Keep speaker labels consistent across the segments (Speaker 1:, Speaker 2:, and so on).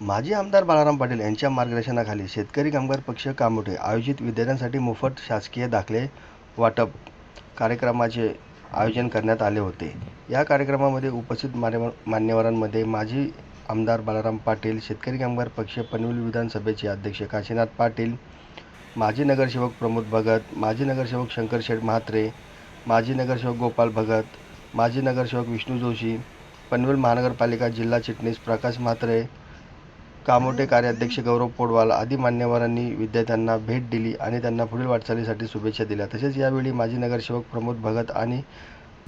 Speaker 1: माजी आमदार बाळाराम पाटील यांच्या मार्गदर्शनाखाली शेतकरी कामगार पक्ष कामोठे आयोजित विद्यार्थ्यांसाठी मोफत शासकीय दाखले वाटप कार्यक्रमाचे आयोजन करण्यात आले होते. या कार्यक्रमामध्ये उपस्थित मान्यव मान्यवरांमध्ये माजी आमदार बाळाराम पाटील शेतकरी कामगार पक्ष पनवेल विधानसभेचे अध्यक्ष काशीनाथ पाटील माजी नगरसेवक प्रमोद भगत माजी नगरसेवक शंकर शेठ म्हात्रे माजी नगरसेवक गोपाल भगत माजी नगरसेवक विष्णू जोशी पनवेल महानगरपालिका जिल्हा चिटणीस प्रकाश म्हात्रे कामोठे कार्याध्यक्ष गौरव पोडवाल आदी मान्यवरांनी विद्यार्थ्यांना भेट दिली आणि त्यांना पुढील वाटचालीसाठी शुभेच्छा दिल्या. तसेच यावेळी माजी नगरसेवक प्रमोद भगत आणि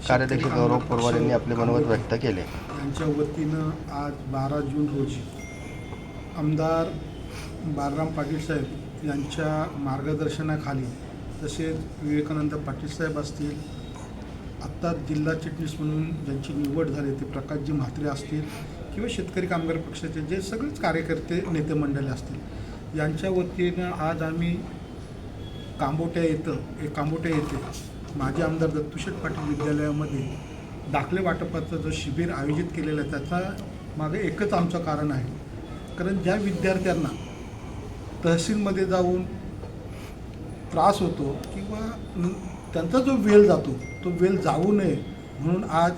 Speaker 1: कार्याध्यक्ष गौरव पोडवाल यांनी आपले मनोगत व्यक्त केले.
Speaker 2: त्यांच्या वतीनं आज बारा जून रोजी आमदार बालराम पाटील साहेब यांच्या मार्गदर्शनाखाली तसेच विवेकानंद पाटील साहेब असतील आत्ता जिल्हा चिटणीस म्हणून ज्यांची निवड झाली ते प्रकाशजी म्हात्रे असतील किंवा शेतकरी कामगार पक्षाचे जे सगळेच कार्यकर्ते नेते मंडळी असतील यांच्या वतीनं आज आम्ही कांबोट्या येतं एक कांबोट्या येते माजी आमदार दत्तूशेठ पाटील विद्यालयामध्ये दाखले वाटपाचं जो शिबिर आयोजित केलेलं आहे त्याचा मागे एकच आमचं कारण आहे. कारण ज्या विद्यार्थ्यांना तहसीलमध्ये जाऊन त्रास होतो किंवा त्यांचा जो वेळ जातो तो वेळ जाऊ नये म्हणून आज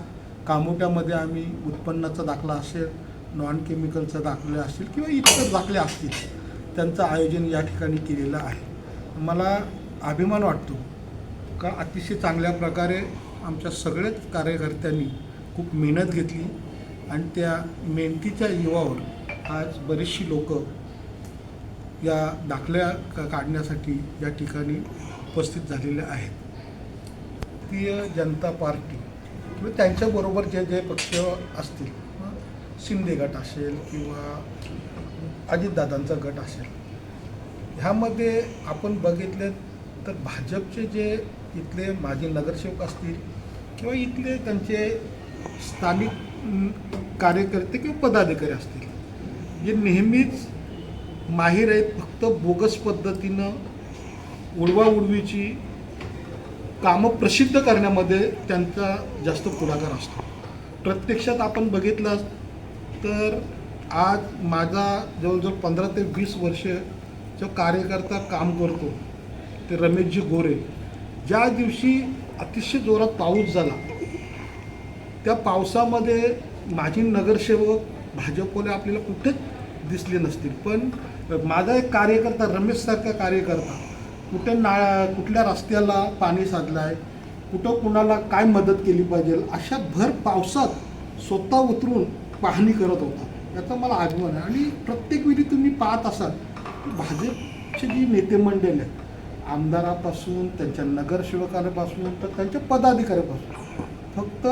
Speaker 2: कामोट्यामध्ये आम्ही उत्पन्नाचा दाखला असेल नॉन केमिकलचा दाखले असतील किंवा इतर दाखले असतील त्यांचं आयोजन या ठिकाणी केलेलं आहे. मला अभिमान वाटतो का अतिशय चांगल्या प्रकारे आमच्या सगळ्याच कार्यकर्त्यांनी खूप मेहनत घेतली आणि त्या मेहनतीच्या युवावर आज बरीचशी लोक या दाखल्या काढण्यासाठी या ठिकाणी उपस्थित झालेले आहेत. भारतीय जनता पार्टी किंवा त्यांच्याबरोबर जे जे पक्ष असतील शिंदे गट असेल किंवा अजितदादांचा गट असेल ह्यामध्ये आपण बघितलं तर भाजपचे जे इथले माजी नगरसेवक असतील किंवा इथले त्यांचे स्थानिक कार्यकर्ते किंवा पदाधिकारी असतील जे नेहमीच माहीर आहेत फक्त बोगस पद्धतीनं उडवाउडवीची कामं प्रसिद्ध करण्यामध्ये त्यांचा जास्त पुढाकार असतो. प्रत्यक्षात आपण बघितलं तर आज माझा जवळजवळ पंधरा ते वीस वर्ष जो कार्यकर्ता काम करतो ते रमेशजी गोरे. ज्या दिवशी अतिशय जोरात पाऊस झाला त्या पावसामध्ये माझी नगरसेवक भाजपवाले आपल्याला कुठेच दिसले नसतील. पण माझा एक कार्यकर्ता रमेशसारखा कार्यकर्ता कुठे ना कुठल्या रस्त्याला पाणी साधलं आहे कुठं कुणाला काय मदत केली पाहिजे अशा भर पावसात स्वतः उतरून पाहणी करत होता. याचा मला आगमन आहे. आणि प्रत्येक वेळी तुम्ही पाहत असाल भाजपची भाजपचे जी नेते मंडळी आहेत आमदारापासून त्यांच्या नगरसेवकांपासून तर त्यांच्या पदाधिकाऱ्यापासून फक्त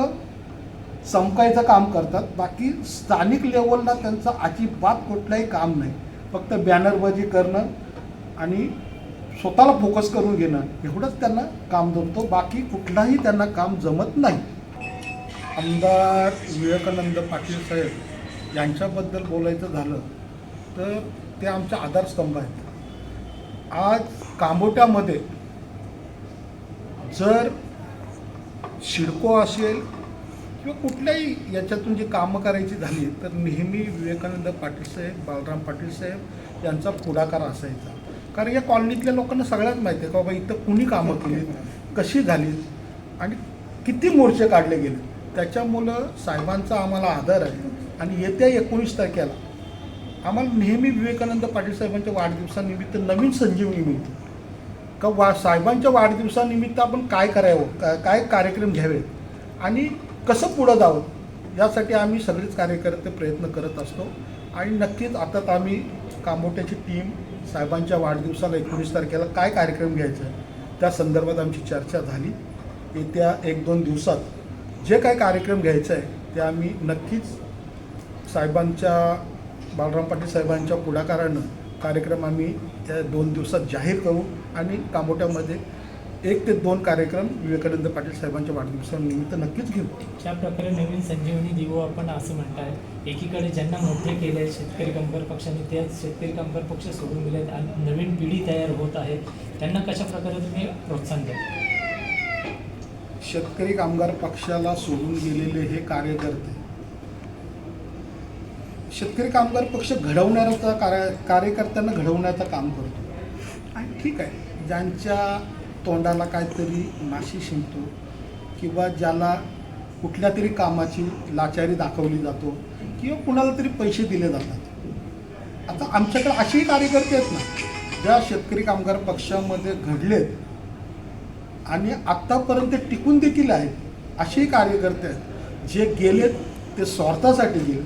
Speaker 2: चमकायचं काम करतात. बाकी स्थानिक लेवलला त्यांचं अजिबात कुठलंही काम नाही. फक्त बॅनरबाजी करणं आणि स्वतःला फोकस करून घेणं एवढंच त्यांना काम जमतो. बाकी कुठलाही त्यांना काम जमत नाही. आमदार विवेकानंद पाटील साहेब यांच्याबद्दल बोलायचं झालं तर ते आमचे आधारस्तंभ आहेत. आज कांबोट्यामध्ये जर शिडको असेल किंवा कुठल्याही याच्यातून जी कामं करायची झाली तर नेहमी विवेकानंद पाटील साहेब बालराम पाटील साहेब यांचा पुढाकार असायचा. कारण या कॉलनीतल्या लोकांना सगळ्यात माहिती आहे का बाबा इथं कुणी कामं केली कशी झाली आणि किती मोर्चे काढले गेले. त्याच्यामुळं साहेबांचा आम्हाला आदर आहे. आणि येत्या एकोणीस तारखेला आम्हाला नेहमी विवेकानंद पाटील साहेबांच्या वाढदिवसानिमित्त नवीन संजीवनी मिळते. का वा साहेबांच्या वाढदिवसानिमित्त आपण काय करावं का काय कार्यक्रम घ्यावे आणि कसं पुढं जावं यासाठी आम्ही सगळेच कार्यकर्ते प्रयत्न करत असतो. आणि नक्कीच आता आम्ही कामोट्याची टीम साहेबांच्या वाढदिवसाला एकोणीस तारखेला काय कार्यक्रम घ्यायचा आहे? त्या संदर्भात आमची चर्चा झाली. येत्या एक दोन दिवसात जे काय कार्यक्रम घ्यायचं आहे ते आम्ही नक्कीच साहेबांच्या बालराम पाटील साहेबांच्या पुढाकारानं कार्यक्रम आम्ही त्या दोन दिवसात जाहीर करू आणि कामोट्यामध्ये एक ते दोन कार्यक्रम विवेकानंद पाटील साहेबांच्या वाढदिवसानिमित्त नक्कीच घेऊ.
Speaker 3: ज्या प्रकारे नवीन संजीवनी देऊ आपण असं म्हणताय एकीकडे ज्यांना मोठे केले शेतकरी कामगार पक्षाने तेच शेतकरी कामगार पक्ष सोडून आहेत आणि नवीन पिढी तयार होत आहे. त्यांना कशा प्रकारे तुम्ही प्रोत्साहन द्या
Speaker 2: शेतकरी कामगार पक्षाला सोडून गेलेले हे कार्यकर्ते. शेतकरी कामगार पक्ष घडवण्याचा कार्य कार्यकर्त्यांना घडवण्याचं काम करतो. आणि ठीक आहे. ज्यांच्या तोंडाला काहीतरी नाशी शिंकतो किंवा ज्याला कुठल्या तरी कामाची लाचारी दाखवली जातो किंवा कुणाला तरी पैसे दिले जातात. आता आमच्याकडे असेही कार्यकर्ते आहेत ना ज्या शेतकरी कामगार पक्षामध्ये घडलेत आणि आत्तापर्यंत टिकून देखील आहेत असेही कार्यकर्ते आहेत. जे गेलेत ते स्वार्थासाठी गेले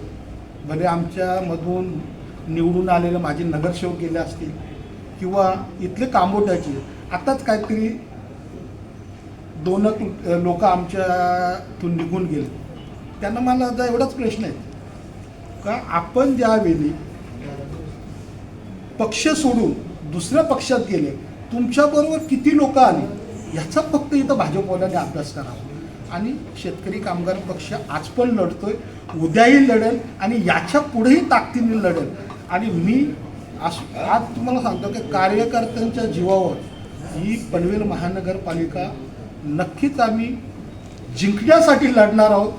Speaker 2: भले आमच्यामधून निवडून आलेले माझे नगरसेवक गेले असतील किंवा इथले कामोट्याचे आताच काहीतरी दोन लोक आमच्यातून निघून गेले. त्यांना मला आता एवढाच प्रश्न आहे. का आपण ज्यावेळी पक्ष सोडून दुसऱ्या पक्षात गेले तुमच्याबरोबर किती लोक आली ह्याचा फक्त इथं भाजपवाल्याने अभ्यास करावा. आणि शेतकरी कामगार पक्ष आज पण लढतोय उद्याही लढेल आणि याच्या पुढेही ताकदीने लढेल. आणि मी आज आज तुम्हाला सांगतो की कार्यकर्त्यांच्या जीवावर ही पनवेल महानगरपालिका नक्कीच आम्ही जिंकण्यासाठी लढणार आहोत.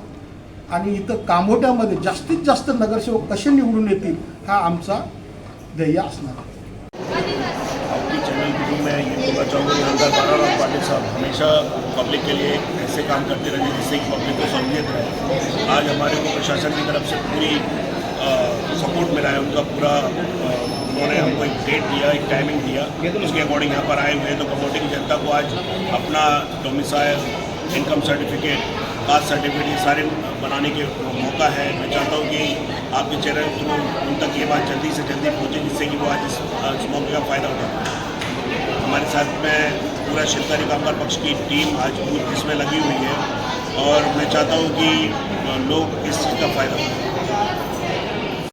Speaker 2: आणि इथं कामोट्यामध्ये जास्तीत जास्त नगरसेवक कसे निवडून येतील हा आमचा ध्येय असणार. आहे
Speaker 4: आपकी चैनल के थ्रू मैं ये चाहूँगा कि नामदार बाराराम पाटिल साहब हमेशा पब्लिक के लिए ऐसे काम करते रहे जिससे कि पब्लिक को सहूलियत रहे. आज हमारे को प्रशासन की तरफ से पूरी सपोर्ट मिला है उनका पूरा उन्होंने हमको एक डेट दिया एक टाइमिंग दिया। उसके अकॉर्डिंग यहाँ पर आए हुए हैं तो कमोटी की जनता को आज अपना domicile income certificate caste certificate ये सारे बनाने के मौका है। मैं चाहता हूँ कि आपके चैनल थ्रू उन तक ये बात जल्दी से जल्दी पहुँचे जिससे कि वो आज इस, इस मौके का फ़ायदा उठा हमारे साथ में पूरा शेतकारी कामगार पक्ष की टीम आज इसमें लगी हुई है और मैं चाहता हूँ कि लोग इस चीज़ का फ़ायदा उठाएँ।